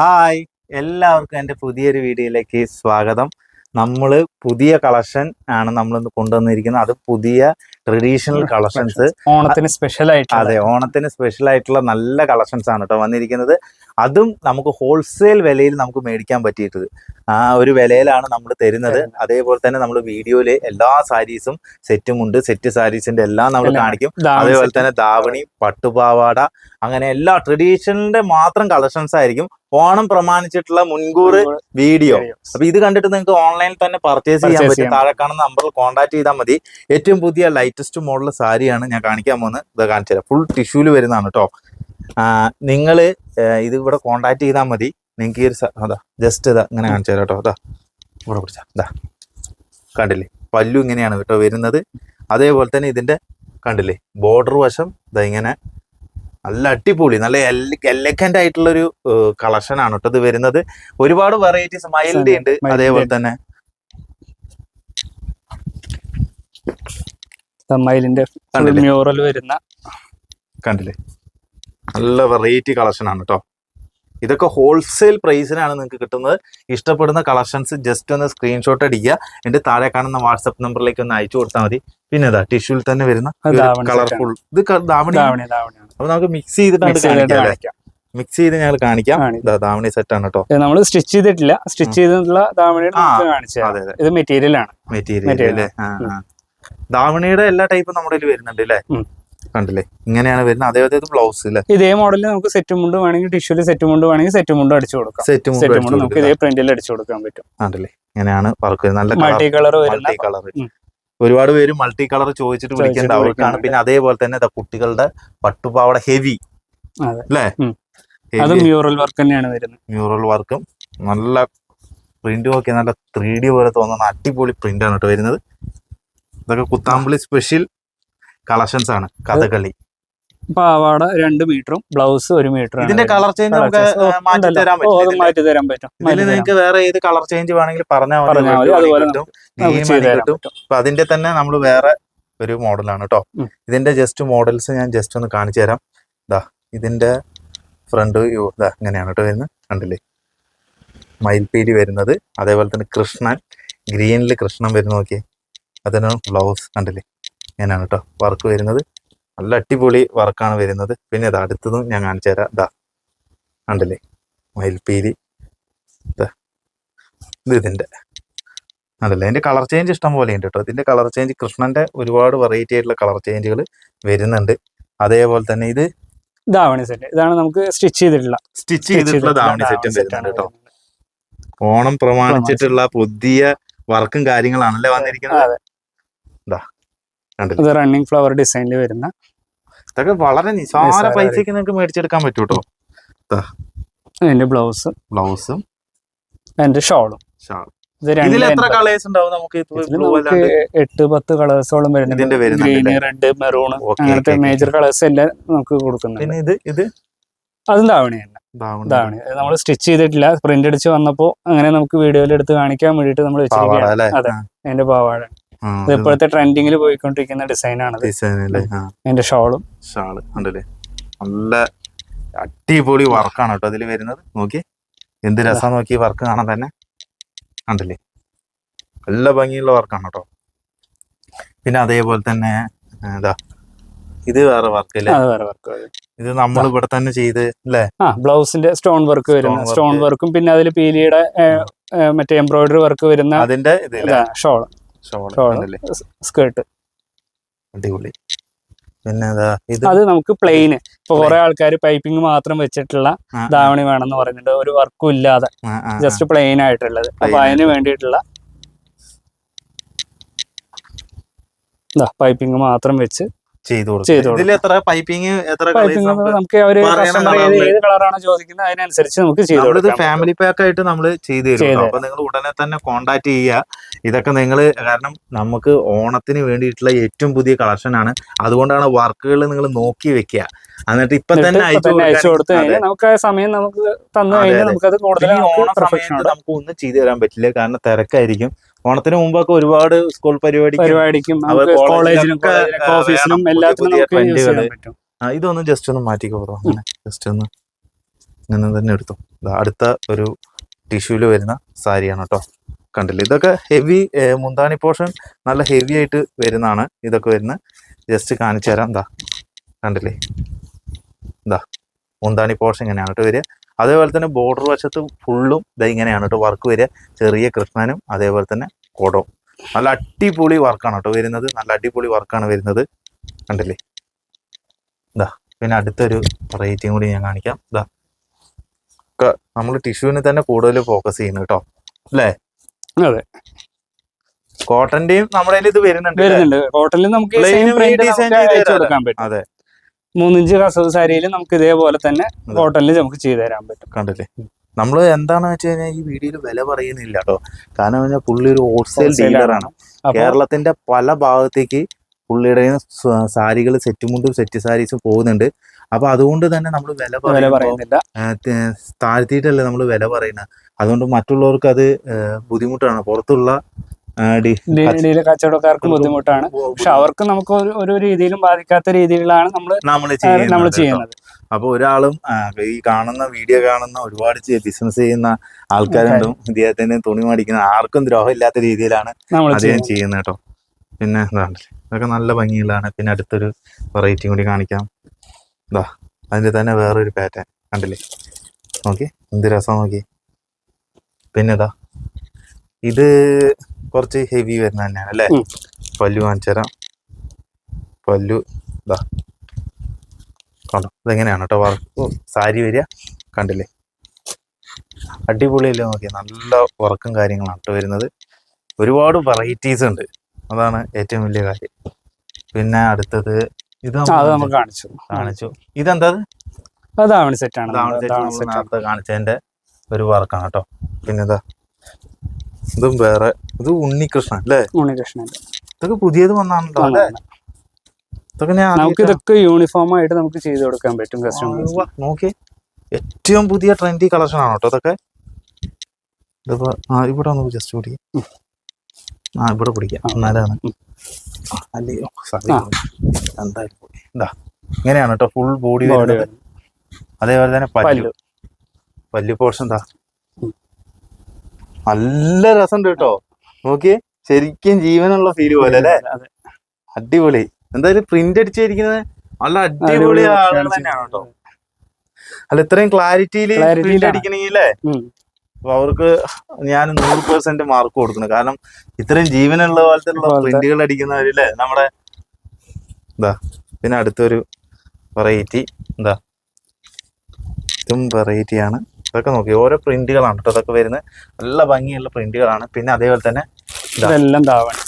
Hi. എല്ലാവർക്കും എന്റെ പുതിയൊരു വീഡിയോയിലേക്ക് സ്വാഗതം. നമ്മൾ പുതിയ കളക്ഷൻ ആണ് നമ്മളിന്ന് കൊണ്ടുവന്നിരിക്കുന്നത്. അത് പുതിയ ട്രഡീഷണൽ കളക്ഷൻസ്. ഓണത്തിന് സ്പെഷ്യൽ ആയിട്ട് അതെ ഓണത്തിന് സ്പെഷ്യൽ ആയിട്ടുള്ള നല്ല കളക്ഷൻസ് ആണ് കേട്ടോ വന്നിരിക്കുന്നത്. അതും നമുക്ക് ഹോൾസെയിൽ വിലയിൽ നമുക്ക് മേടിക്കാൻ പറ്റിയിട്ടത്. ആ ഒരു വിലയിലാണ് നമ്മൾ തരുന്നത്. അതേപോലെ തന്നെ നമ്മൾ വീഡിയോയിൽ എല്ലാ സാരീസും സെറ്റും ഉണ്ട്. സെറ്റ് സാരീസിന്റെ എല്ലാം നമ്മൾ കാണിക്കും. അതേപോലെ തന്നെ ദാവണി പട്ടുപാവാട അങ്ങനെ എല്ലാ ട്രഡീഷണലിന്റെ മാത്രം കളക്ഷൻസ് ആയിരിക്കും ഓണം പ്രമാണിച്ചിട്ടുള്ള മുൻകൂർ വീഡിയോ. അപ്പൊ ഇത് കണ്ടിട്ട് നിങ്ങൾക്ക് ഓൺലൈനിൽ തന്നെ പർച്ചേസ് ചെയ്യാൻ പറ്റും താഴെ കാണുന്ന നമ്പറിൽ കോൺടാക്ട് ചെയ്താൽ മതി. ഏറ്റവും പുതിയ ലൈറ്റസ്റ്റ് മോഡൽ സാരിയാണ് ഞാൻ കാണിക്കാൻ പോകുന്നത്. ഇത് കാണിച്ചു തരാം. ഫുൾ ടിഷ്യൂൽ വരുന്നതാണ് കേട്ടോ നിങ്ങൾ ഇത് ഇവിടെ കോൺടാക്ട് ചെയ്താൽ മതി. നിങ്ങൾക്ക് ഈ ഒരു അതാ ജസ്റ്റ് ഇതാ ഇങ്ങനെ കാണിച്ചു തരാം കേട്ടോ അതാ ഇവിടെ പിടിച്ചാ. ഇതാ കണ്ടില്ലേ? പല്ലു ഇങ്ങനെയാണ് കേട്ടോ വരുന്നത്. അതേപോലെ തന്നെ ഇതിന്റെ കണ്ടില്ലേ? ബോർഡർ വശം ഇതാ ഇങ്ങനെ നല്ല അടിപൊളി നല്ല എലഗന്റ് ആയിട്ടുള്ള ഒരു കളക്ഷൻ ആണ് കേട്ടോ ഇത് വരുന്നത്. ഒരുപാട് വെറൈറ്റീസ് മൈൽഡ് ഉണ്ട്. അതേപോലെ. തന്നെ? മ്യൂറൽ വരുന്ന കണ്ടില്ലേ? നല്ല വെറൈറ്റി കളക്ഷൻ ആണ് കേട്ടോ. ഇതൊക്കെ ഹോൾസെയിൽ പ്രൈസിനാണ് നിങ്ങൾക്ക് കിട്ടുന്നത്. ഇഷ്ടപ്പെടുന്ന കളക്ഷൻസ് ജസ്റ്റ് ഒന്ന് സ്ക്രീൻഷോട്ട് അടിക്കുക. എന്റെ താഴെ കാണുന്ന വാട്സപ്പ് നമ്പറിലേക്ക് ഒന്ന് അയച്ചു കൊടുത്താൽ മതി. പിന്നെ അതാ ടിഷ്യൂൽ തന്നെ വരുന്ന കളർഫുൾ ഇത് ദാവണി അപ്പൊ നമുക്ക് മിക്സ് ചെയ്തിട്ട്. മിക്സ് ചെയ്ത് ഞങ്ങൾ കാണിക്കാം. ദാവണി സെറ്റ് ആണ് കേട്ടോ നമ്മൾ സ്റ്റിച്ച് ചെയ്തിട്ടില്ല. സ്റ്റിച്ച് ചെയ്തിട്ടുള്ള ദാവണിയുടെ ഇത് മെറ്റീരിയൽ ആണ്. മെറ്റീരിയൽ. ധാവണിയുടെ എല്ലാ ടൈപ്പും നമ്മുടെ വരുന്നുണ്ട് അല്ലേ. കണ്ടില്ലേ? ഇങ്ങനെയാണ് വരുന്നത്. അതേ ഇത് ബ്ലൗസ് അല്ലേ ഇതേ മോഡലിൽ നമുക്ക് സെറ്റ് മുണ്ട് വേണമെങ്കിൽ ടിഷ്യൂൽ സെറ്റ് മുണ്ട് വേണമെങ്കിൽ സെറ്റ് മുണ്ട് അടിച്ചു കൊടുക്കാം. സെറ്റ് സെറ്റ് മുണ്ട് നമുക്ക് ഇതേ പ്രിന്റിൽ അടിച്ചു കൊടുക്കാൻ പറ്റും. കണ്ടില്ലേ? ഇങ്ങനെയാണ് വർക്ക് നല്ല മൾട്ടി കളർ മൾട്ടി കളർ ഒരുപാട് പേര് മൾട്ടി കളർ ചോദിച്ചിട്ട് വിളിക്കേണ്ട അവർക്കാണ് പിന്നെ അതേപോലെ തന്നെ കുട്ടികളുടെ പട്ടുപാവട ഹെവി. അതെ. അല്ലേ അത് മ്യൂറൽ വർക്ക് തന്നെയാണ് വരുന്നത്. മ്യൂറൽ വർക്കും നല്ല പ്രിന്റ് ഒക്കെ. നല്ല ത്രീ ഡി പോലെ തോന്നുന്ന അടിപൊളി പ്രിന്റ് ആണ് കേട്ടോ വരുന്നത്. ഇതൊക്കെ കുത്താമ്പളി സ്പെഷ്യൽ കളക്ഷൻസ് ആണ് കഥകളി പാവാട രണ്ട് മീറ്ററും ബ്ലൗസ് ഒരു മീറ്ററും ഇതിന്റെ കളർ ചേഞ്ച് നമുക്ക് മാറ്റി തരാൻ പറ്റും മാറ്റി തരാൻ പറ്റും. ഇതിൽ നിങ്ങൾക്ക് വേറെ ഏത് കളർ ചേഞ്ച് വേണമെങ്കിൽ പറഞ്ഞാൽ മതി. അതുപോലെ കിട്ടും. അപ്പൊ അതിന്റെ തന്നെ നമ്മൾ വേറെ ഒരു മോഡലാണ് കേട്ടോ ഇതിന്റെ ജസ്റ്റ് മോഡൽസ് ഞാൻ ജസ്റ്റ് ഒന്ന് കാണിച്ചു തരാം. ഇതാ ഇതിന്റെ ഫ്രണ്ട് വ്യൂ ഇതാ ഇങ്ങനെയാണ് കേട്ടോ വരുന്നത്. കണ്ടില്ലേ? മയിൽപീലി വരുന്നത്. അതേപോലെ തന്നെ കൃഷ്ണൻ. ഗ്രീനിൽ കൃഷ്ണൻ വരുന്ന നോക്കിയേ. അതിന് ബ്ലൗസ്. കണ്ടില്ലേ? ഇങ്ങനെയാണ് കേട്ടോ വർക്ക് വരുന്നത്. നല്ല അടിപൊളി വർക്കാണ് വരുന്നത്. പിന്നെ ഇത് അടുത്തതും ഞാൻ കാണിച്ചു തരാം. ഇതാ ഉണ്ടല്ലേ മയിൽപ്പീലി. ഇതാ ഇത് ഇതിന്റെ. അതല്ല അതിന്റെ കളർ ചേഞ്ച് ഇഷ്ടം പോലെ ഉണ്ട് കേട്ടോ ഇതിന്റെ കളർ ചേഞ്ച് കൃഷ്ണന്റെ ഒരുപാട് വെറൈറ്റി ആയിട്ടുള്ള കളർ ചേഞ്ചുകൾ വരുന്നുണ്ട്. അതേപോലെ തന്നെ ഇത് ധാവണി സെറ്റ് ഇതാണ് നമുക്ക് സ്റ്റിച്ച് ചെയ്തിട്ടുള്ള സ്റ്റിച്ച് ചെയ്തിട്ടുള്ള ധാവണി സെറ്റും വരുന്നുണ്ട് കേട്ടോ ഓണം പ്രമാണിച്ചിട്ടുള്ള പുതിയ വർക്കും കാര്യങ്ങളാണല്ലേ വന്നിരിക്കുന്നത്. ഇതാ റണ്ണിങ് ഫ്ലവർ ഡിസൈനിൽ വരുന്ന ഇതൊക്കെ വളരെ നിസ്സാര പൈസക്ക് നിങ്ങൾക്ക് മേടിച്ചെടുക്കാൻ പറ്റൂ കേട്ടോ അതിന്റെ ബ്ലൗസ് ബ്ലൗസും അതിന്റെ ഷോളും എട്ട് പത്ത് കളേഴ്സോളം വരുന്നുണ്ട്. ഗ്രീന് റെഡ് മെറൂൺ അങ്ങനത്തെ. മേജർ കളേഴ്സ് എല്ലാം നമുക്ക് കൊടുക്കുന്നുണ്ട്. അതും ധാവണി തന്നെ. ധാവണി. നമ്മൾ സ്റ്റിച്ച് ചെയ്തിട്ടില്ല. പ്രിന്റ് അടിച്ച് വന്നപ്പോ അങ്ങനെ നമുക്ക് വീഡിയോയിൽ എടുത്ത് കാണിക്കാൻ വേണ്ടിട്ട് നമ്മൾ വെച്ചിരിക്കുകയാണ്. അതെ. അതിന്റെ പാവാട. ഇത് ഇപ്പോഴത്തെ ട്രെൻഡിങ്ങിൽ പോയിക്കൊണ്ടിരിക്കുന്ന ഡിസൈൻ ആണ് എന്റെ അതിന്റെ ഷോളും. ഷാൾ ഉണ്ടല്ലേ നല്ല അടിപൊളി വർക്കാണ് കേട്ടോ അതിൽ വരുന്നത്. നോക്കി എന്ത് രസം നോക്കി വർക്ക് കാണാൻ തന്നെ. ഉണ്ടല്ലേ നല്ല ഭംഗിയുള്ള വർക്കാണ് കേട്ടോ. പിന്നെ അതേപോലെ തന്നെ എന്താ ഇത്. വേറെ വർക്ക് അല്ലേ? വേറെ വർക്ക് ഇത് നമ്മൾ ഇവിടെ തന്നെ ചെയ്ത് അല്ലേ? ആ ബ്ലൗസിന്റെ സ്റ്റോൺ വർക്ക് വരുന്ന സ്റ്റോൺ വർക്കും പിന്നെ അതിൽ പീലിയുടെ മറ്റേ എംബ്രോയിഡറി വർക്ക് വരുന്ന അതിന്റെ ഷോൾ സ്കേർട്ട്. അടിപൊളി. പിന്നെ അത് നമുക്ക് പ്ലെയിന്. ഇപ്പൊ കുറെ ആൾക്കാർ പൈപ്പിംഗ് മാത്രം വെച്ചിട്ടുള്ള ദാവണി ധാവണി വേണമെന്ന് പറയുന്നുണ്ട് ഒരു വർക്കും ഇല്ലാതെ. ജസ്റ്റ് പ്ലെയിൻ ആയിട്ടുള്ളത്. അപ്പൊ അതിന് വേണ്ടിയിട്ടുള്ള പൈപ്പിംഗ് മാത്രം വെച്ച് ചെയ്ത് കൊടുക്കും ചെയ്ത് കൊടുക്കും. ഇതിൽ എത്ര പൈപ്പിംഗ് എത്ര പൈപ്പിംഗ് colours നമുക്ക് അവർ പറയണ കസ്റ്റമർ ഏത് colour ഏത് കളറാണോ ചോദിക്കുന്നത് അതിനനുസരിച്ച് നമുക്ക് ചെയ്ത് നമ്മളിത് കൊടുക്കാം. ഫാമിലി പാക്ക് ആയിട്ട് നമ്മൾ ചെയ്ത് തരും. അപ്പൊ നിങ്ങൾ ഉടനെ തന്നെ കോണ്ടാക്ട് ചെയ്യുക. ഇതൊക്കെ നിങ്ങൾ കാരണം നമുക്ക് ഓണത്തിന് വേണ്ടിയിട്ടുള്ള ഏറ്റവും പുതിയ കളക്ഷൻ ആണ്. അതുകൊണ്ടാണ് വർക്കുകൾ നിങ്ങൾ നോക്കി വെക്കുക. എന്നിട്ട് ഇപ്പൊ തന്നെ അയച്ചു കൊടുത്തു കഴിഞ്ഞാൽ നമുക്ക് ആ സമയം നമുക്ക് തന്നു കഴിഞ്ഞാൽ നമുക്ക് അത്. കൂടുതൽ നമുക്ക് ഒന്നും ചെയ്തു തരാൻ പറ്റില്ല. കാരണം തിരക്കായിരിക്കും. ഓണത്തിന് മുമ്പൊക്കെ ഒരുപാട് സ്കൂൾ പരിപാടി പരിപാടിക്കും അവർ നമുക്ക് കോളേജിലൊക്കെ, കോളേജിനും കോളേജിലൊക്കെ ആ, ഓഫീസിനും എല്ലാത്തിനും നമുക്ക് ഇതൊന്ന് ജസ്റ്റ് ഒന്ന് ബ്രോ അങ്ങനെ ജസ്റ്റ് ഒന്ന്. ഇങ്ങനെ തന്നെ എടുത്തു. അടുത്ത ഒരു ടിഷ്യൂൽ വരുന്ന സാരിയാണ് കേട്ടോ കണ്ടില്ല? ഇതൊക്കെ ഹെവി മുന്താണി പോർഷൻ നല്ല ഹെവി ആയിട്ട് വരുന്നതാണ് ഇതൊക്കെ വരുന്ന. ജസ്റ്റ് കാണിച്ചു തരാം എന്താ കണ്ടില്ലേ? എന്താ മുന്താണി പോർഷൻ ഇങ്ങനെയാണ് കേട്ടോ വരിക. അതേപോലെ തന്നെ ബോർഡർ വശത്ത് ഫുള്ളും ഇതെങ്ങനെയാണ് ഇങ്ങനെയാണ് കേട്ടോ വർക്ക് വരിക. ചെറിയ കൃഷ്ണനും അതേപോലെ തന്നെ കൊടവും. നല്ല അടിപൊളി വർക്കാണ് കേട്ടോ വരുന്നത്. നല്ല അടിപൊളി വർക്കാണ് വരുന്നത്. കണ്ടില്ലേ? ഇതാ പിന്നെ അടുത്തൊരു റേറ്റിംഗ് കൂടി ഞാൻ കാണിക്കാം. ഇതാ നമ്മൾ ടിഷ്യൂവിന് തന്നെ കൂടുതൽ ഫോക്കസ് ചെയ്യുന്നു കേട്ടോ അല്ലേ? അതെ. കോട്ടന്റെയും നമ്മുടെ ഇത് വരുന്നുണ്ട് വരുന്നുണ്ട്. കോട്ടണിൽ നമുക്ക് പറ്റും. അതെ. മൂന്നിഞ്ച് കസവ് സാരിയിൽ നമുക്ക് ഇതേപോലെ തന്നെ ഹോട്ടലിൽ നമുക്ക് ചെയ്തു തരാൻ പറ്റും. കണ്ടില്ലേ? നമ്മൾ എന്താണെന്ന് വെച്ച് കഴിഞ്ഞാൽ ഈ വീഡിയോയിൽ വില പറയുന്നില്ല കേട്ടോ. കാരണം പറഞ്ഞാൽ പുള്ളി ഒരു ഹോൾസെയിൽ ഡീലറാണ് കേരളത്തിന്റെ പല ഭാഗത്തേക്ക് പുള്ളിയുടെ സാരികൾ സെറ്റ് മുണ്ടും സെറ്റ് സാരീസും പോകുന്നുണ്ട്. അപ്പൊ അതുകൊണ്ട് തന്നെ നമ്മൾ വില പറയുന്നില്ല. താഴ്ത്തിയിട്ടല്ലേ നമ്മൾ വില പറയുന്നത്. അതുകൊണ്ട് മറ്റുള്ളവർക്ക് അത് ബുദ്ധിമുട്ടാണ്. പുറത്തുള്ള ആ, ഡി- ഡീൽ കച്ചവടക്കാർക്ക് ബുദ്ധിമുട്ടാണ്. പക്ഷെ അവർക്ക് നമുക്ക് ഒരു- രീതിയിലും ബാധിക്കാത്ത രീതിയിലാണ് നമ്മൾ നമ്മൾ ചെയ്യുന്നത് അപ്പൊ ഒരാളും ഈ കാണുന്ന വീഡിയോ കാണുന്ന ഒരുപാട് ബിസിനസ് ചെയ്യുന്ന ആൾക്കാരുണ്ടും. ഇദ്ദേഹത്തിന് തുണി മേടിക്കുന്ന ആർക്കും ദ്രോഹം ഇല്ലാത്ത രീതിയിലാണ് അദ്ദേഹം ചെയ്യുന്നത്. കേട്ടോ. പിന്നെ എന്താണ് ഇതൊക്കെ നല്ല ഭംഗിയുള്ളതാണ്. പിന്നെ അടുത്തൊരു വെറൈറ്റി കൂടി കാണിക്കാം. ഇതാ അതിന്റെ തന്നെ വേറൊരു പാറ്റേൺ കണ്ടില്ലേ? നോക്കി എന്ത് രസം നോക്കി. പിന്നെ ഇതാ ഇത് കുറച്ച് ഹെവി വരുന്ന തന്നെയാണ് അല്ലേ? പല്ലു കാണിച്ചു തരാം പല്ലു ഇതാ കണ്ടോ? ഇതെങ്ങനെയാണ് കേട്ടോ വർക്ക് സാരി വരിക. കണ്ടില്ലേ? അടിപൊളിയല്ലേ നോക്കി നല്ല വർക്കും കാര്യങ്ങളാണ് കേട്ടോ വരുന്നത്. ഒരുപാട് വെറൈറ്റീസ് ഉണ്ട്. അതാണ് ഏറ്റവും വലിയ കാര്യം. പിന്നെ അടുത്തത് ഇത് നമുക്ക് കാണിച്ചു. കാണിച്ചു. ഇതെന്താ കാണിച്ചതിന്റെ ഒരു വർക്കാണ് കേട്ടോ പിന്നെ ഇതാ. ഇതും വേറെ. ഇത് ഉണ്ണികൃഷ്ണൻ അല്ലേ? ഉണ്ണികൃഷ്ണൻ. ഇതൊക്കെ പുതിയത് വന്നാണല്ലോ അല്ലേ? ഇതൊക്കെ ഞാൻ നമുക്ക് ഇതൊക്കെ യൂണിഫോം ആയിട്ട് നമുക്ക് ചെയ്ത് കൊടുക്കാൻ പറ്റും കസ്റ്റമേഴ്സ് നോക്കി. ഏറ്റവും പുതിയ ട്രെൻഡി കളക്ഷൻ ആണ് കേട്ടോ ഇതൊക്കെ? ഇതിപ്പോ ആ ഇവിടെ ഒന്ന് ജസ്റ്റ് പിടിക്കാം. ആ ഇവിടെ പിടിക്കാം. എന്നാലാണ്? അല്ലയോ. എന്തായാലും ഇങ്ങനെയാണ് കേട്ടോ ഫുൾ ബോഡി അതേപോലെ തന്നെ പല്ലു. പല്ലു. പോർഷൻ എന്താ. നല്ല രസമുണ്ട് കേട്ടോ. നോക്കിയേ ശരിക്കും ജീവനുള്ള ഫീൽ പോലെ അല്ലേ? അടിപൊളി. എന്തായാലും പ്രിന്റ് അടിച്ചിരിക്കുന്നത് നല്ല അടിപൊളി ആളുകൾ തന്നെയാണ് കേട്ടോ. അല്ല ഇത്രയും ക്ലാരിറ്റിയിൽ പ്രിന്റ് അടിക്കണെങ്കിലേ അപ്പൊ അവർക്ക് ഞാൻ നൂറ് പെർസെന്റ് മാർക്ക് കൊടുക്കുന്നു. കാരണം ഇത്രയും ജീവനുള്ള പോലത്തെ. പ്രിന്റുകൾ അടിക്കുന്നവരില്ലേ നമ്മുടെ എന്താ പിന്നെ അടുത്തൊരു വെറൈറ്റി എന്താ ഇതും വെറൈറ്റി ആണ്. ഇതൊക്കെ നോക്കി. ഓരോ പ്രിന്റുകളാണ് കേട്ടോ ഇതൊക്കെ വരുന്നത് നല്ല ഭംഗിയുള്ള പ്രിന്റുകളാണ്. പിന്നെ അതേപോലെ തന്നെ ഇതാ. ഇതെല്ലാം ധാവണി.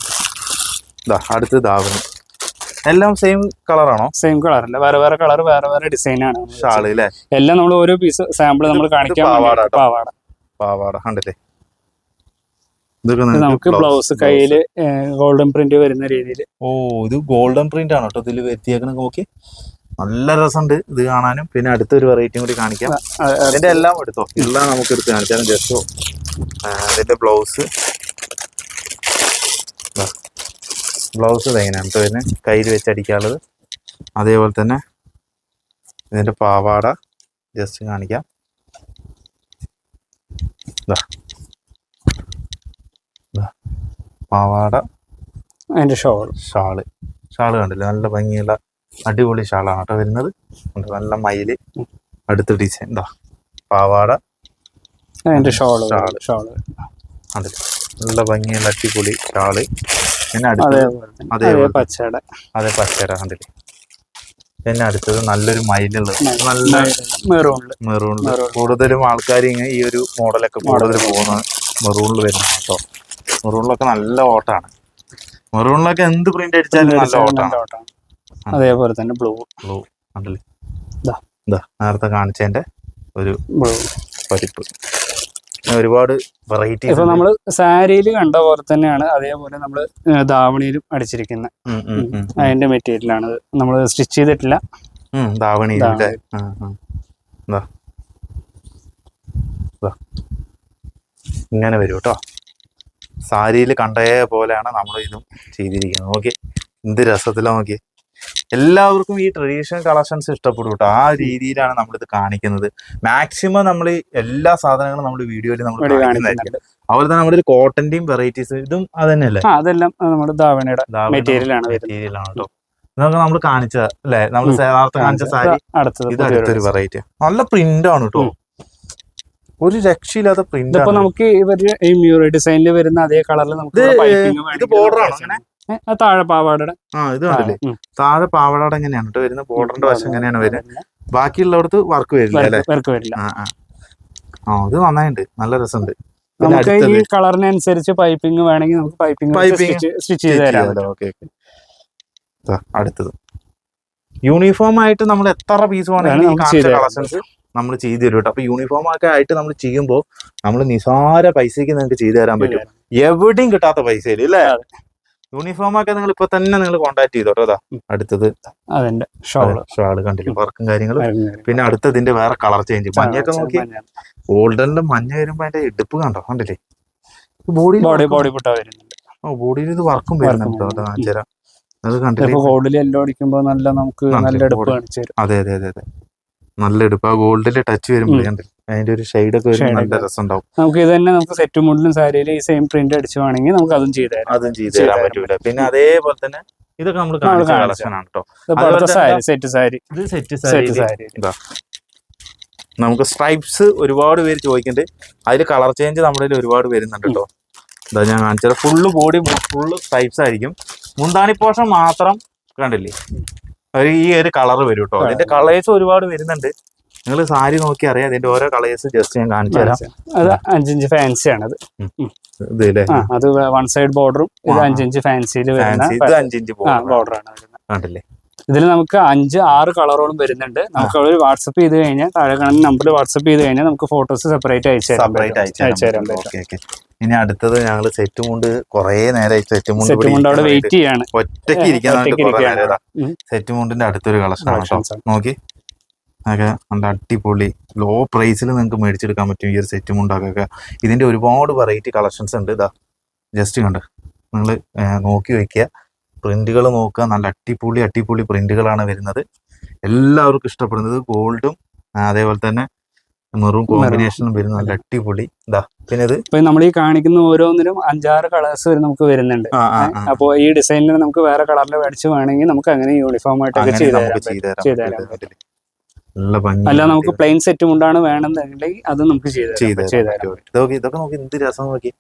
ഇതാ അടുത്ത് ധാവണി. എല്ലാം സെയിം കളറാണോ സെയിം കളർ അല്ല. വേറെ വേറെ കളർ വേറെ വേറെ ഡിസൈൻ ആണ്. ഷാൾ അല്ലേ എല്ലാം നമ്മൾ ഓരോ പീസ് സാമ്പിൾ നമ്മൾ കാണിക്കാം കാണിക്കാൻ പാവാട. പാവാട. പാവാട കണ്ടില്ലേ? നമുക്ക് ബ്ലൗസ്. കയ്യിൽ ഗോൾഡൻ പ്രിന്റ് വരുന്ന രീതിയിൽ ഓ ഇത് ഗോൾഡൻ പ്രിന്റ് ആണ് കേട്ടോ ഇതിൽ വരുത്തിയേക്കണ നോക്കി. നല്ല രസമുണ്ട് ഇത് കാണാനും. പിന്നെ അടുത്തൊരു വെറൈറ്റിയും കൂടി കാണിക്കാം. ഇതിന്റെ എല്ലാം എടുത്തോ? എല്ലാം നമുക്ക് എടുത്ത് കാണിച്ചാലും ജസ്റ്റോ അതിന്റെ ബ്ലൗസ് ബ്ലൗസ് ഇതെങ്ങനെയാണ് കേട്ടോ ഇതിന് കയ്യിൽ വെച്ചടിക്കാനുള്ളത് അതേപോലെ തന്നെ ഇതിന്റെ പാവാട ജസ്റ്റ് കാണിക്കാം. പാവാട അതിന്റെ ഷോൾ ഷാൾ ഷാൾ കണ്ടില്ല? നല്ല ഭംഗിയുള്ള അടിപൊളി ഷാളാണ് കേട്ടോ വരുന്നത്. നല്ല മയിൽ. അടുത്ത ഡിസൈൻ എന്താ പാവാട. അതിന്റെ ഷാൾ. നല്ല ഭംഗിയുള്ള അടിപൊളി ഷാൾ. പിന്നെ അടുത്തത് അതെ പച്ചട അതേ പച്ചട അതെ. കണ്ടില്ലേ പിന്നെ അടുത്തത് നല്ലൊരു മയിലുള്ളത്. നല്ല മെറൂണിൽ. കൂടുതലും ആൾക്കാർ ഇങ്ങനെ ഈ ഒരു മോഡലൊക്കെ കൂടുതൽ പോകുന്നത് മെറൂണിൽ വരുന്നത് കേട്ടോ. മെറൂണിലൊക്കെ നല്ല ഓട്ടാണ്. മെറൂണിലൊക്കെ എന്ത് പ്രിന്റ് അടിച്ചാലും നല്ല ഓട്ടാണ്. അതേപോലെ തന്നെ ബ്ലൂ. ബ്ലൂ ഉണ്ടല്ലേ. ഇതാ നേരത്തെ കാണിച്ചതിന്റെ ഒരു ബ്ലൂ. പരിപ്പ്. ഒരുപാട് വെറൈറ്റി ഇപ്പൊ നമ്മൾ സാരിയിൽ കണ്ട പോലെ തന്നെയാണ് അതേപോലെ നമ്മൾ ധാവണിയിലും അടിച്ചിരിക്കുന്നത് അതിന്റെ മെറ്റീരിയലാണ് നമ്മൾ സ്റ്റിച്ച് ചെയ്തിട്ടില്ല. ധാവണി ധാവണി. ഇങ്ങനെ വരും കേട്ടോ സാരിയിൽ കണ്ടേ പോലെയാണ് നമ്മൾ ഇതും ചെയ്തിരിക്കുന്നത്. നോക്കി എന്ത് രസത്തിലാ നോക്കി എല്ലാവർക്കും ഈ ട്രഡീഷണൽ കളക്ഷൻസ് ഇഷ്ടപ്പെടും കേട്ടോ. ആ രീതിയിലാണ് നമ്മളിത് കാണിക്കുന്നത്. മാക്സിമം നമ്മൾ എല്ലാ സാധനങ്ങളും നമ്മൾ വീഡിയോയിൽ നമ്മൾ കാണിക്കുന്നതായിരിക്കും. അതുപോലെ തന്നെ നമ്മുടെ കോട്ടന്റെയും വെറൈറ്റീസ് ഇതും അത് തന്നെയല്ലേ? അതെല്ലാം നമ്മുടെ ധാവണയുടെ മെറ്റീരിയലാണ് കേട്ടോ. ഇതൊക്കെ നമ്മൾ കാണിച്ച അല്ലേ? നമ്മൾ. നേരത്തെ കാണിച്ച സാരി ഇത് അടുത്തൊരു വെറൈറ്റി നല്ല പ്രിന്റ് ആണ് കേട്ടോ. ഒരു രക്ഷയില്ലാത്ത പ്രിന്റ് നമുക്ക് ഇവർ ഈ മ്യൂറൽ ഡിസൈനിൽ വരുന്ന അതേ കളറിൽ നമുക്ക് ഇത് border ആണോ? താഴെ പാവാടയുടെ. ആ ഇത് കണ്ടില്ലേ? താഴെ പാവടാട് എങ്ങനെയാണ് കേട്ടോ വരുന്നത് ബോർഡറിന്റെ വശം എങ്ങനെയാണ് വരുന്നത്. ബാക്കിയുള്ളവർക്ക് വർക്ക് വരില്ല അല്ലേ? വർക്ക് വരില്ല. ആ ഇത് നന്നായിട്ടുണ്ട് നല്ല രസമുണ്ട്. നമുക്ക് ഈ അടുത്തത് കളറിനനുസരിച്ച് പൈപ്പിംഗ് വേണമെങ്കിൽ നമുക്ക് പൈപ്പിംഗ് സ്റ്റിച്ച് ചെയ്ത് തരാം. Okay okay. അടുത്തത്. യൂണിഫോം ആയിട്ട് നമ്മൾ എത്ര പീസ് വേണം വേണമെങ്കിലും കളക്ഷൻസ് നമ്മൾ ചെയ്തു തരും കേട്ടോ. അപ്പൊ യൂണിഫോം ഒക്കെ ആയിട്ട് നമ്മൾ ചെയ്യുമ്പോൾ നമ്മൾ നിസാര പൈസക്ക് നിങ്ങൾക്ക് ചെയ്തു തരാൻ പറ്റും. എവിടെയും കിട്ടാത്ത പൈസയിൽ അല്ലേ. യൂണിഫോം ഒക്കെ നിങ്ങൾ ഇപ്പൊ തന്നെ നിങ്ങൾ കോൺടാക്ട് ചെയ്തോട്ടോ അതാ അടുത്തത്. അതിന്റെ ഷോൾ ഷാൾ കണ്ടില്ല വർക്കും കാര്യങ്ങളും. പിന്നെ അടുത്തതിന്റെ വേറെ കളർ ചേഞ്ച് മഞ്ഞൊക്കെ നോക്കി. ഗോൾഡനിലും മഞ്ഞ വരുമ്പോ അതിന്റെ ഇടുപ്പ് കണ്ടോ? കണ്ടില്ലേ? ബോഡി ബോഡി ബോഡി പുട്ട വരുന്നുണ്ട് ബോഡിയിൽ ഇത് വർക്കും വരുന്നുണ്ടോ വരുന്നുണ്ട്. കാണിച്ചുതരാം അത് കണ്ടില്ലേ? ഇപ്പൊ ഗോൾഡിൽ എല്ലോ അടിക്കുമ്പോ നല്ല നമുക്ക് നല്ല നല്ല എടുപ്പ് gold. കാണിച്ചു തരും. അതെ അതെ അതെ അതെ. നല്ല എടുപ്പ് ആ ഗോൾഡിൽ ടച്ച് വരുമ്പോഴേ കണ്ടില്ലേ? അതിന്റെ ഒരു ഷെയ്ഡ് ഒക്കെ വരുമ്പോൾ നല്ല രസമുണ്ടാവും. രസം ഉണ്ടാവും നമുക്ക് ഇത് തന്നെ നമുക്ക് സെറ്റ് മുകളിലും സാരിയിലും ഈ സെയിം പ്രിന്റ് അടിച്ചു വേണമെങ്കിൽ നമുക്ക് അതും ചെയ്ത് തരാം. അതും ചെയ്ത് തരാൻ പറ്റൂല. പിന്നെ അതേപോലെ തന്നെ ഇതൊക്കെ നമ്മൾ കാണിച്ച. കളക്ഷൻ ആണ് കേട്ടോ സാരി സെറ്റ് സാരി ഇത് സെറ്റ് സെറ്റ് സാരി നമുക്ക് സ്ട്രൈപ്സ് ഒരുപാട് പേര് ചോദിക്കുന്നുണ്ട് അതിൽ കളർ ചേഞ്ച് നമ്മുടെ ഒരുപാട് വരുന്നുണ്ട് കേട്ടോ എന്താ ഞാൻ കാണിച്ചത്. ഫുള്ള് ബോഡി ഫുള്ള് സ്ട്രൈപ്സ് ആയിരിക്കും. മുന്താണി പോഷൻ മാത്രം കണ്ടില്ലേ? ഒരു ഈ ഒരു കളർ വരും കേട്ടോ അതിന്റെ കളേഴ്സ് ഒരുപാട് വരുന്നുണ്ട്. നിങ്ങൾ സാരി നോക്കി അറിയാം. ഇതിന്റെ ഓരോ കളേഴ്സ് ജസ്റ്റ് ഞാൻ കാണിച്ചു തരാം. അത് അഞ്ചിഞ്ച് ഫാൻസി ആണ് അത് വൺ സൈഡ് ബോർഡറും ഇത്. അഞ്ചിഞ്ച് ഫാൻസിയിൽ വരുന്ന ബോർഡറാണ് അഞ്ചിഞ്ച് ബോർഡർ ബോർഡർ ആണ്. വരുന്നത്. ഇതിൽ നമുക്ക് അഞ്ച് ആറ് കളറോളം വരുന്നുണ്ട്. നമുക്ക് അവർ വാട്സപ്പ് ചെയ്ത് കഴിഞ്ഞാൽ താഴെ കാണുന്ന നമ്പറിൽ വാട്സപ്പ് ചെയ്ത് കഴിഞ്ഞാൽ നമുക്ക് ഫോട്ടോസ് സെപ്പറേറ്റ് അയച്ചു തരാം ഇനി അടുത്തത് ഞങ്ങൾ സെറ്റ് മുണ്ട് കുറേ നേരമായി സെറ്റ് മുണ്ട് സെറ്റ് മുണ്ട് അവിടെ വെയിറ്റ് ചെയ്യാണ്. ഒറ്റയ്ക്ക് ഇരിക്കാൻ. സെറ്റ് മുണ്ടിന്റെ അടുത്തൊരു കളക്ഷൻ ആണ്. നോക്കി. അതൊക്കെ നല്ല അടിപൊളി ലോ പ്രൈസിൽ നിങ്ങൾക്ക് മേടിച്ചെടുക്കാൻ പറ്റും ഈ ഒരു സെറ്റ് മുണ്ടൊക്കെ ഇതിന്റെ ഒരുപാട് വെറൈറ്റി കളക്ഷൻസ് ഉണ്ട് ഇതാ. ജസ്റ്റ് കണ്ട്? നിങ്ങൾ നോക്കി വയ്ക്കുക. പ്രിന്റുകൾ നോക്കുക. നല്ല അടിപൊളി അടിപൊളി പ്രിന്റുകളാണ് വരുന്നത്. എല്ലാവർക്കും ഇഷ്ടപ്പെടുന്നത് ഗോൾഡും അതേപോലെ തന്നെ മെറൂൺ കോമ്പിനേഷനും വരുന്ന നല്ല അടിപൊളി. ഇതാ പിന്നെ ഇത് ഇപ്പൊ നമ്മൾ ഈ കാണിക്കുന്ന ഓരോന്നിനും അഞ്ചാറ് കളേഴ്സ് വരെ നമുക്ക് വരുന്നുണ്ട്. അപ്പോൾ ഈ ഡിസൈനിൽ നമുക്ക് വേറെ കളറിൽ മേടിച്ച് വേണമെങ്കിൽ നമുക്ക് അങ്ങനെ യൂണിഫോം ആയിട്ട് അങ്ങനെ ചെയ്ത് നമുക്ക് ചെയ്തു തരാം. അല്ല നമുക്ക് പ്ലെയിൻ സെറ്റ് മുണ്ടാണ് വേണമെന്നുണ്ടെങ്കിൽ അത് നമുക്ക് ചെയ്ത് ഇതൊക്കെ നോക്കി എന്ത് രസം നോക്കി.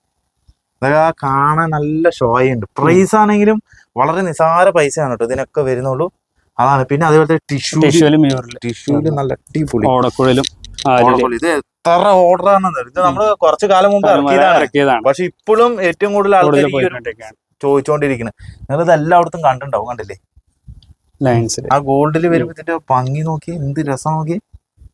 ആ കാണാൻ നല്ല ഷോയുണ്ട് പ്രൈസ് ആണെങ്കിലും വളരെ നിസാര പൈസയാണ് കേട്ടോ ഇതിനൊക്കെ വരുന്നുള്ളൂ. അതാണ്. പിന്നെ അതുപോലത്തെ ടിഷ്യൂ ടിഷ്യൂലും നല്ല അടിപൊളി. ഓടക്കുഴലും ഇത് എത്ര ഓർഡർ ആണെന്ന് ഇത് നമ്മൾ കുറച്ചു കാലം മുമ്പ് ഇറക്കിയതാണ്. പക്ഷെ ഇപ്പോഴും ഏറ്റവും കൂടുതൽ ആൾക്കാർ ചോദിച്ചുകൊണ്ടിരിക്കുന്നത് നിങ്ങൾ ഇത് എല്ലായിടത്തും കണ്ടിട്ടുണ്ടാവും കണ്ടില്ലേ? ലൈൻസിൽ ആ ഗോൾഡിൽ വരുമ്പോ ഇതിന്റെ ഭംഗി നോക്കി എന്ത് രസം നോക്കി.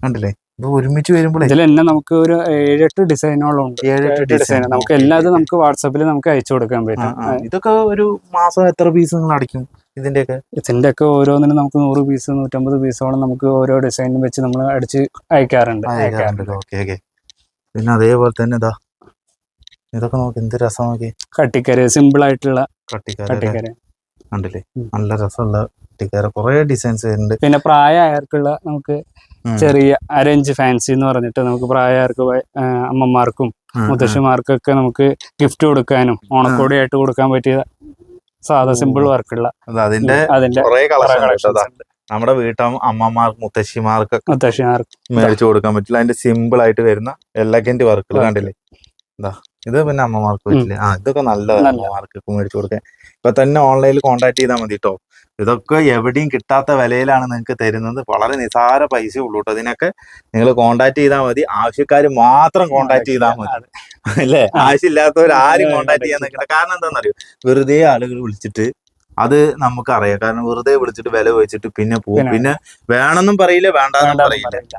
കണ്ടില്ലേ? ഇത് ഒരുമിച്ച് വരുമ്പോഴേ ഇതിൽ തന്നെ നമുക്ക് ഒരു ഏഴെട്ട് ഡിസൈനോളം ഉണ്ട്. ഏഴെട്ട്. ഡിസൈൻ. നമുക്ക് എല്ലാ എല്ലാതും നമുക്ക് വാട്സപ്പിൽ നമുക്ക് അയച്ചു കൊടുക്കാൻ പറ്റും. ഇതൊക്കെ ഒരു മാസം എത്ര പീസ് നിങ്ങൾ അടിക്കും ഇതിന്റെയൊക്കെ? ഇതിന്റെ ഒക്കെ ഓരോന്നിനും നമുക്ക് നൂറ് പീസ് നൂറ്റമ്പത് പീസോളം നമുക്ക് ഓരോ ഡിസൈനും വെച്ച് നമ്മൾ അടിച്ച് അയക്കാറുണ്ട്. അയക്കാറുണ്ട്. Okay okay. പിന്നെ അതേപോലെ തന്നെ ഇതാ. ഇതൊക്കെ നോക്കി എന്ത് രസം നോക്കി. കട്ടിക്കര സിമ്പിൾ ആയിട്ടുള്ള കട്ടിക്കര കട്ടിക്കര. കണ്ടില്ലേ? നല്ല രസമുള്ള കുട്ടിക്കാരെ കുറെ ഡിസൈൻസ് വരുന്നുണ്ട്. പിന്നെ പ്രായമായവർക്കുള്ള നമുക്ക്. ചെറിയ അരഞ്ച് ഫാൻസി എന്ന് പറഞ്ഞിട്ട് നമുക്ക് പ്രായമായവർക്ക് അമ്മമാർക്കും. മുത്തശ്ശിമാർക്കൊക്കെ നമുക്ക് ഗിഫ്റ്റ് കൊടുക്കാനും ഓണക്കോടിയായിട്ട് കൊടുക്കാൻ പറ്റിയ സാധാ സിമ്പിൾ വർക്കുള്ള അത് അതിന്റെ അതിന്റെ നമ്മുടെ വീട്ടമ്മ അമ്മമാർക്ക് മുത്തശ്ശിമാർക്ക് മുത്തശ്ശിമാർക്ക്. മേടിച്ചു കൊടുക്കാൻ പറ്റില്ല. അതിന്റെ സിമ്പിൾ ആയിട്ട് വരുന്ന എലഗന്റ് വർക്കുകൾ കണ്ടില്ലേ? ഇതാ. ഇത് പിന്നെ അമ്മമാർക്ക് പറ്റില്ല ആ ഇതൊക്കെ നല്ലതാണ് നല്ല. അമ്മമാർക്ക് മേടിച്ചു കൊടുക്കാൻ. ഇപ്പൊ തന്നെ ഓൺലൈനിൽ കോൺടാക്ട് ചെയ്താൽ മതി കേട്ടോ ഇതൊക്കെ എവിടെയും കിട്ടാത്ത വിലയിലാണ് നിങ്ങൾക്ക് തരുന്നത്. വളരെ നിസാര പൈസ ഉള്ളൂ കേട്ടോ ഇതിനൊക്കെ. നിങ്ങൾ കോൺടാക്ട് ചെയ്താൽ മതി. ആവശ്യക്കാർ മാത്രം കോൺടാക്ട് ചെയ്താൽ മതി. അല്ലേ. ആവശ്യമില്ലാത്തവർ ആരും കോണ്ടാക്ട് കോൺടാക്ട് ചെയ്യാൻ നിൽക്കണ്ട. കാരണം എന്താണെന്നറിയോ വെറുതെ ആളുകൾ വിളിച്ചിട്ട് അത് നമുക്കറിയാം. കാരണം വെറുതെ വിളിച്ചിട്ട് വില വെച്ചിട്ട് പിന്നെ പോകും പിന്നെ വേണമെന്നും പറയില്ല വേണ്ടെന്നും പറയില്ല.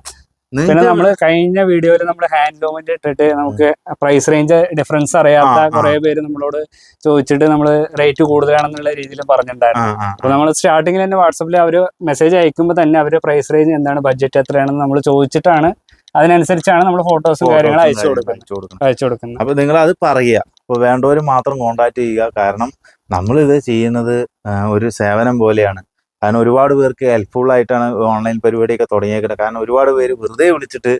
പിന്നെ നമ്മൾ നമ്മൾ കഴിഞ്ഞ വീഡിയോയിൽ നമ്മൾ ഹാൻഡ് ലൂമിന്റെ ഇട്ടിട്ട് നമുക്ക് പ്രൈസ് റേഞ്ച് ഡിഫറൻസ് അറിയാത്ത. കുറെ പേര് നമ്മളോട് ചോദിച്ചിട്ട് നമ്മൾ റേറ്റ് കൂടുതലാണെന്നുള്ള രീതിയിൽ പറഞ്ഞിട്ടുണ്ടായിരുന്നു. അപ്പൊ നമ്മൾ സ്റ്റാർട്ടിങ്ങിൽ തന്നെ വാട്സപ്പിൽ അവർ മെസ്സേജ് അയക്കുമ്പോൾ തന്നെ അവർ പ്രൈസ് റേഞ്ച് എന്താണ് ബഡ്ജറ്റ് എത്രയാണെന്ന് നമ്മൾ ചോദിച്ചിട്ടാണ് അതിനനുസരിച്ചാണ് നമ്മൾ ഫോട്ടോസും കാര്യങ്ങളും അയച്ചു കൊടുക്കുന്നത്. അയച്ചു കൊടുക്കുന്നത്. അപ്പൊ നിങ്ങൾ അത് പറയുക. അപ്പൊ വേണ്ടവർ മാത്രം കോണ്ടാക്ട് ചെയ്യുക. കാരണം നമ്മളിത് ചെയ്യുന്നത് ഒരു സേവനം പോലെയാണ്. കാരണം ഒരുപാട് പേർക്ക് ഹെൽപ്ഫുൾ ആയിട്ടാണ് ഓൺലൈൻ പരിപാടിയൊക്കെ തുടങ്ങിയേക്കുന്നത് കാരണം ഒരുപാട് പേര് വെറുതെ വിളിച്ചിട്ട്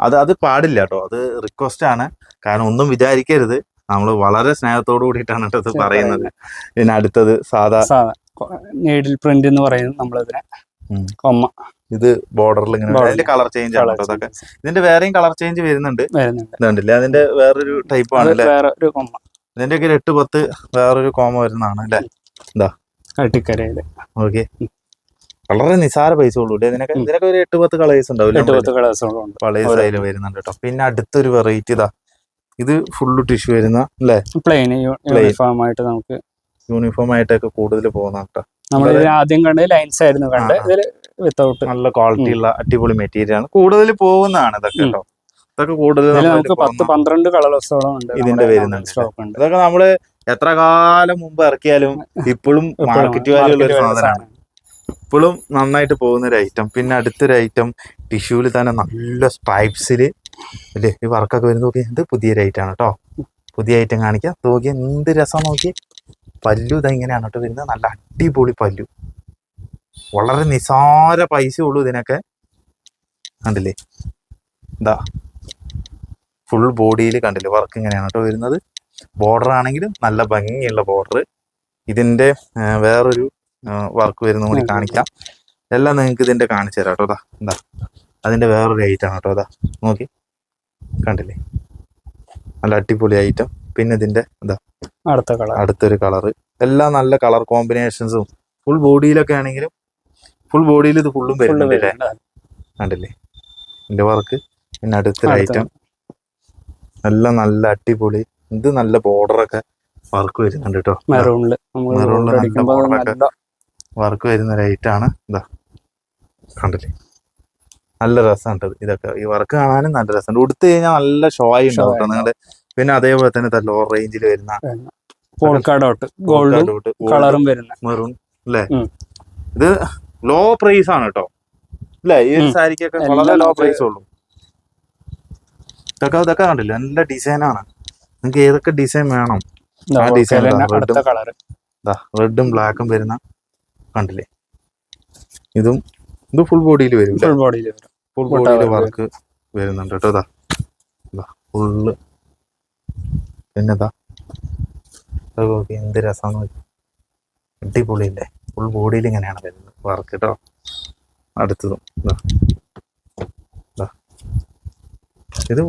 അത് അത് പാടില്ല കേട്ടോ. അത് റിക്വസ്റ്റ് ആണ്. കാരണം ഒന്നും വിചാരിക്കരുത്. നമ്മൾ വളരെ സ്നേഹത്തോടു കൂടിയിട്ടാണ് കേട്ടോ ഇത് പറയുന്നത്. പിന്നെ അടുത്തത് സാധാ നീഡിൽ പ്രിന്റ് എന്ന് പറയുന്നത് നമ്മളിതിനെ. കൊമ്മ. ഇത് ബോർഡറിൽ ഇങ്ങനെ. അതിന്റെ കളർ ചേഞ്ച് ആണ് അതൊക്കെ. ഇതിന്റെ വേറെയും കളർ ചേഞ്ച് വരുന്നുണ്ട്. ഇതുണ്ടല്ലേ? അതിന്റെ വേറൊരു ടൈപ്പ് ആണ് അല്ലേ ഇതിന്റെ ഒക്കെ ഒരു എട്ട് പത്ത് വേറൊരു കോമ വരുന്നതാണ് അല്ലേ? കട്ടിക്കരയിൽ ഓക്കെ. വളരെ നിസാര പൈസ ഉള്ളൂ ഇതിനൊക്കെ ഇതിനൊക്കെ ഒരു എട്ട് പത്ത് കളേഴ്സ് ഉണ്ടാവില്ല എട്ട് പത്ത് വരുന്നുണ്ട് കേട്ടോ പിന്നെ അടുത്തൊരു വെറൈറ്റി ഇതാ. ഇത് ഫുള്ള് ടിഷ്യൂ വരുന്ന അല്ലേ പ്ലെയിൻ യൂണിഫോം ആയിട്ട് നമുക്ക് യൂണിഫോം ആയിട്ടൊക്കെ കൂടുതൽ പോകുന്ന കേട്ടോ നമ്മൾ ആദ്യം കണ്ടത് ലൈൻസ് ആയിരുന്നു കണ്ടത്. ഇതിൽ വിത്തൗട്ട് നല്ല ക്വാളിറ്റി ഉള്ള അടിപൊളി മെറ്റീരിയൽ ആണ്. കൂടുതൽ പോകുന്നതാണ് ഇതൊക്കെ കേട്ടോ ഇതൊക്കെ കൂടുതൽ നമുക്ക് പത്ത് പന്ത്രണ്ട് കളേഴ്സോളം ഉണ്ട് ഇതിന്റെ വരുന്നുണ്ട് ഇതൊക്കെ നമ്മൾ എത്ര കാലം മുമ്പ് ഇറക്കിയാലും ഇപ്പോഴും മാർക്കറ്റ് വാല്യൂ ഉള്ള ഒരു സാധനമാണ്. ഇപ്പോഴും നന്നായിട്ട് പോകുന്ന ഒരു ഐറ്റം പിന്നെ അടുത്തൊരു ഐറ്റം ടിഷ്യൂൽ തന്നെ നല്ല സ്ട്രൈപ്സിൽ അല്ലേ ഈ വർക്കൊക്കെ വരുന്ന നോക്കി എന്ത് പുതിയൊരു ഐറ്റം ആണ് കേട്ടോ പുതിയ ഐറ്റം കാണിക്കാം. നോക്കി എന്ത് രസം നോക്കി പല്ലു ഇതാ ഇങ്ങനെയാണ് കേട്ടോ വരുന്നത്. നല്ല അടിപൊളി പല്ലു. വളരെ നിസാര പൈസ ഉള്ളൂ ഇതിനൊക്കെ. കണ്ടില്ലേ? ഇതാ. ഫുൾ ബോഡിയിൽ കണ്ടില്ലേ? വർക്ക് ഇങ്ങനെയാണ് കേട്ടോ വരുന്നത്. ബോർഡർ ആണെങ്കിലും നല്ല ഭംഗിയുള്ള ബോർഡർ ഇതിന്റെ വേറൊരു വർക്ക് വരുന്ന കൂടി കാണിക്കാം. എല്ലാം നിങ്ങൾക്ക് ഇതിന്റെ കാണിച്ചു തരാം കേട്ടോ എന്താ അതിന്റെ വേറൊരു ഐറ്റം കേട്ടോ അതാ നോക്കി. കണ്ടില്ലേ? നല്ല അടിപൊളി ഐറ്റം പിന്നെ ഇതിന്റെ എന്താ അടുത്ത കളർ അടുത്തൊരു കളർ എല്ലാം നല്ല കളർ കോമ്പിനേഷൻസും ഫുൾ ബോഡിയിലൊക്കെ ആണെങ്കിലും ഫുൾ ബോഡിയിൽ ഇത് ഫുള്ളും വരുന്നുണ്ട് കണ്ടില്ലേ? ഇതിന്റെ വർക്ക് പിന്നെ അടുത്തൊരു അടുത്ത ഐറ്റം എല്ലാം നല്ല അടിപൊളി ഇത് നല്ല ബോർഡറൊക്കെ വർക്ക് വരുന്നുണ്ട് കേട്ടോ മെറൂണിൽ നല്ല വർക്ക് വരുന്ന ലൈറ്റ് ഐറ്റം ആണ്. ഇതാ കണ്ടില്ലേ? നല്ല രസമുണ്ട് ഇതൊക്കെ ഈ വർക്ക് കാണാനും നല്ല രസമുണ്ട്. ഉടുത്തു കഴിഞ്ഞാൽ നല്ല ഷോ ആയി ഉണ്ടാവും നിങ്ങൾ. പിന്നെ അതേപോലെ തന്നെ ലോ റേഞ്ചിൽ വരുന്ന. ഗോൾഡ് കളറും വരുന്ന. മെറൂൺ അല്ലേ ഇത് ലോ പ്രൈസ് ആണ് കേട്ടോ അല്ലേ ഈ ഒരു. സാരിക്കൊക്കെ വളരെ ലോ പ്രൈസ് ഉള്ളൂ. ഇതൊക്കെ ഇതൊക്കെ കണ്ടില്ല? നല്ല ഡിസൈനാണ് ആണ്. നിങ്ങൾക്ക് ഏതൊക്കെ ഡിസൈൻ വേണം? ആ ഡിസൈൻ. റെഡും ബ്ലാക്കും വരുന്ന കണ്ടില്ലേ? ഇതും ഇത് ഫുൾ ബോഡിയിൽ വരും. ഫുൾ ബോഡിയിൽ വരും ഫുൾ ബോഡിയിൽ വർക്ക് വരുന്നുണ്ട് കേട്ടോ ഇതാ ഫുള്ള് പിന്നെതാ നോക്കി എന്ത് രസമാണ് നോക്കി. അടിപൊളിയല്ലേ? ഫുൾ ബോഡിയിൽ ഇങ്ങനെയാണ് വരുന്നത് വർക്ക് കേട്ടോ. അടുത്തതും ഇതാ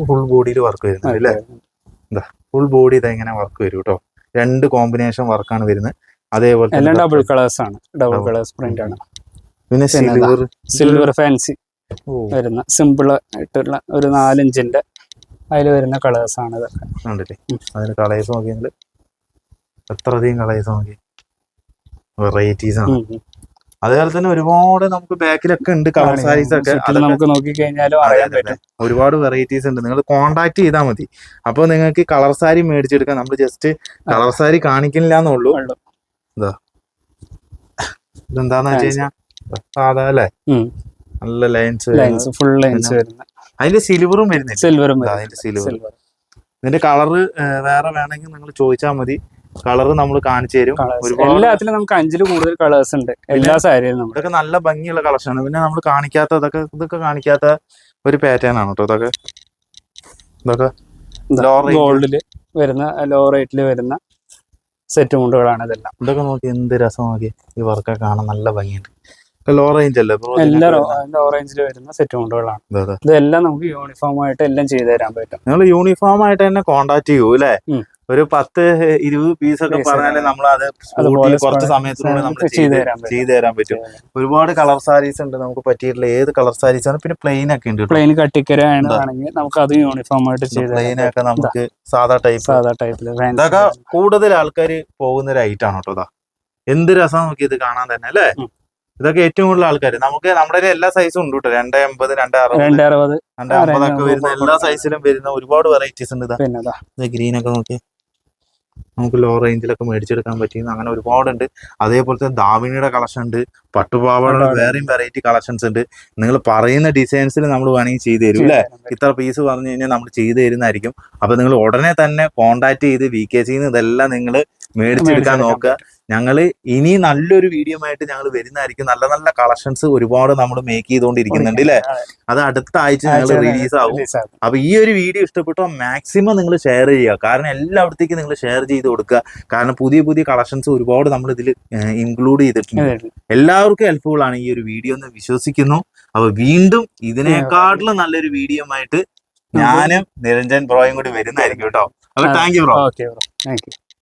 ഫുൾ ബോഡിയിൽ വർക്ക് വരുന്നുണ്ട് അല്ലേ? ഫുൾ ബോഡി ഇതാ ഇങ്ങനെ വർക്ക് വരും കേട്ടോ രണ്ട് കോമ്പിനേഷൻ വർക്കാണ് വരുന്നത്. അതേപോലെ എല്ലാം ഡബിൾ കളേഴ്സ് ആണ്. ഡബിൾ കളേഴ്സ് പ്രിന്റ് ആണ്. പിന്നെ സിൽവർ സിൽവർ ഫാൻസി വരുന്ന സിമ്പിൾ ആയിട്ടുള്ള ഒരു നാലഞ്ചിന്റെ അതിൽ വരുന്ന കളേഴ്സ് ആണ് ഇതൊക്കെ. അതിന് കളേഴ്സ് നോക്കിയെങ്കിൽ എത്ര അധികം കളേഴ്സ് നോക്കി? വെറൈറ്റീസ് ആണ്. അതേപോലെ തന്നെ ഒരുപാട് നമുക്ക് ബാക്കിലൊക്കെ ഉണ്ട് കളർ. സാരീസ് ഒക്കെ നമുക്ക് നോക്കി കഴിഞ്ഞാലും അറിയാൻ പറ്റും. ഒരുപാട് വെറൈറ്റീസ് ഉണ്ട്. നിങ്ങൾ കോണ്ടാക്ട് ചെയ്താൽ മതി. അപ്പോൾ നിങ്ങൾക്ക് കളർ സാരി മേടിച്ചെടുക്കാം നമ്മൾ ജസ്റ്റ് കളർ സാരി കാണിക്കുന്നില്ല എന്നുള്ളൂ ഉള്ളു. ഇതെന്താന്ന് വെച്ച് കഴിഞ്ഞാൽ സാധാ അല്ലേ? നല്ല ലൈൻസ് ലൈൻസ് ഫുൾ ലൈൻസ് വരുന്ന അതിന്റെ സിൽവറും വരുന്നില്ല? സിൽവറും ഇതാ അതിന്റെ സിൽവർ സിൽവർ ഇതിന്റെ കളർ വേറെ വേണമെങ്കിൽ നിങ്ങൾ ചോദിച്ചാൽ മതി. കളറ് നമ്മൾ കാണിച്ചു തരും. എല്ലാത്തിലും നമുക്ക് അഞ്ചിൽ കൂടുതൽ കളേഴ്സ് ഉണ്ട്. എല്ലാ സാരിയിലും ഇതൊക്കെ നല്ല ഭംഗിയുള്ള കളക്ഷൻ ആണ്. പിന്നെ നമ്മൾ കാണിക്കാത്ത ഇതൊക്കെ ഇതൊക്കെ കാണിക്കാത്ത ഒരു പാറ്റേൺ ആണ് കേട്ടോ ഇതൊക്കെ. ഇതൊക്കെ. ഗോൾഡിൽ വരുന്ന ലോ റേറ്റിൽ വരുന്ന സെറ്റ് മുണ്ടുകളാണ് ഇതെല്ലാം. ഇതൊക്കെ നോക്കി എന്ത് രസം നോക്കി. ഈ വർക്കൊക്കെ കാണാൻ നല്ല ഭംഗിയുണ്ട്. ലോ റേഞ്ച് അല്ലേ? എല്ലാ ലോ റേഞ്ചിൽ വരുന്ന സെറ്റ് മുണ്ടുകളാണ്. ഇതെല്ലാം നമുക്ക് യൂണിഫോം ആയിട്ട് എല്ലാം ചെയ്തു തരാൻ പറ്റും. നിങ്ങൾ യൂണിഫോം ആയിട്ട് തന്നെ കോണ്ടാക്ട് ചെയ്യൂ അല്ലേ. ഒരു പത്ത് ഇരുപത് പീസ് ഒക്കെ പറഞ്ഞാൽ നമ്മൾ അത് കുറച്ച് സമയത്തിനുള്ളിൽ നമ്മൾ നമുക്ക് ചെയ്തു തരാൻ പറ്റും. ഒരുപാട് കളർ സാരീസ് ഉണ്ട് നമുക്ക് പറ്റിയിട്ടുള്ള ഏത് കളർ സാരീസ് ആണ് പിന്നെ പ്ലെയിൻ ഒക്കെ ഉണ്ട് പ്ലെയിൻ കട്ടിക്കര ആണ് ആണെങ്കിൽ നമുക്ക് അത് യൂണിഫോം ആയിട്ട് ചെയ്ത് പ്ലെയിൻ ഒക്കെ നമുക്ക് സാധാ ടൈപ്പ് സാധാ ടൈപ്പിൽ ഇതൊക്കെ കൂടുതൽ ആൾക്കാർ പോകുന്ന ഒരു ഐറ്റം ആണ് കേട്ടോ എന്ത് രസം നോക്കി ഇത് കാണാൻ തന്നെ അല്ലേ. ഇതൊക്കെ ഏറ്റവും കൂടുതൽ ആൾക്കാർ നമുക്ക് നമ്മുടെ എല്ലാ സൈസും ഉണ്ട് കേട്ടോ. രണ്ട് എൺപത് രണ്ട് അറുപത്. രണ്ട് അറുപത്. രണ്ട് അമ്പതൊക്കെ വരുന്ന എല്ലാ സൈസിലും വരുന്ന ഒരുപാട് വെറൈറ്റീസ് ഉണ്ട് ഇതാ. ഗ്രീൻ ഒക്കെ നോക്കി നമുക്ക് ലോ റേഞ്ചിലൊക്കെ മേടിച്ചെടുക്കാൻ പറ്റിയെന്ന് അങ്ങനെ ഒരുപാടുണ്ട്. അതേപോലെ തന്നെ ദാവിണിയുടെ കളക്ഷൻ ഉണ്ട്. പട്ടുപാവാടയുടെ ഒരുപാട്. വേറെയും വെറൈറ്റി കളക്ഷൻസ് ഉണ്ട്. നിങ്ങൾ പറയുന്ന ഡിസൈൻസിൽ നമ്മൾ വേണമെങ്കിൽ ചെയ്തു തരും അല്ലേ ഇത്ര പീസ് പറഞ്ഞു കഴിഞ്ഞാൽ നമ്മൾ ചെയ്തു തരുന്നതായിരിക്കും. അപ്പൊ നിങ്ങൾ ഉടനെ തന്നെ കോണ്ടാക്ട് ചെയ്ത് വി കെ സിന്ന് ഇതെല്ലാം നിങ്ങൾ മേടിച്ചെടുക്കാൻ നോക്കുക. ഞങ്ങൾ ഇനി നല്ലൊരു വീഡിയോ ആയിട്ട് ഞങ്ങൾ വരുന്നതായിരിക്കും. നല്ല നല്ല കളക്ഷൻസ് ഒരുപാട് നമ്മൾ മേക്ക് ചെയ്തുകൊണ്ടിരിക്കുന്നുണ്ട് അല്ലേ അത് അടുത്ത ആഴ്ച ഞങ്ങൾ റിലീസ് ആവും. അപ്പൊ ഈ ഒരു വീഡിയോ ഇഷ്ടപ്പെട്ടോ മാക്സിമം നിങ്ങൾ ഷെയർ ചെയ്യുക. കാരണം എല്ലായിടത്തേക്കും നിങ്ങൾ ഷെയർ ചെയ്ത് കൊടുക്കുക. കാരണം പുതിയ പുതിയ കളക്ഷൻസ് ഒരുപാട് നമ്മൾ ഇതിൽ ഇൻക്ലൂഡ് ചെയ്തിട്ടുണ്ട്. എല്ലാവർക്കും ഹെൽപ്ഫുൾ ആണ് ഈ ഒരു വീഡിയോ എന്ന് വിശ്വസിക്കുന്നു. അപ്പൊ വീണ്ടും ഇതിനേക്കാട്ടിലും നല്ലൊരു വീഡിയോ ആയിട്ട് ഞാനും നിരഞ്ജൻ ബ്രോയും കൂടി വരുന്നതായിരിക്കും കേട്ടോ. അപ്പൊ thank you bro. Okay bro. Thank you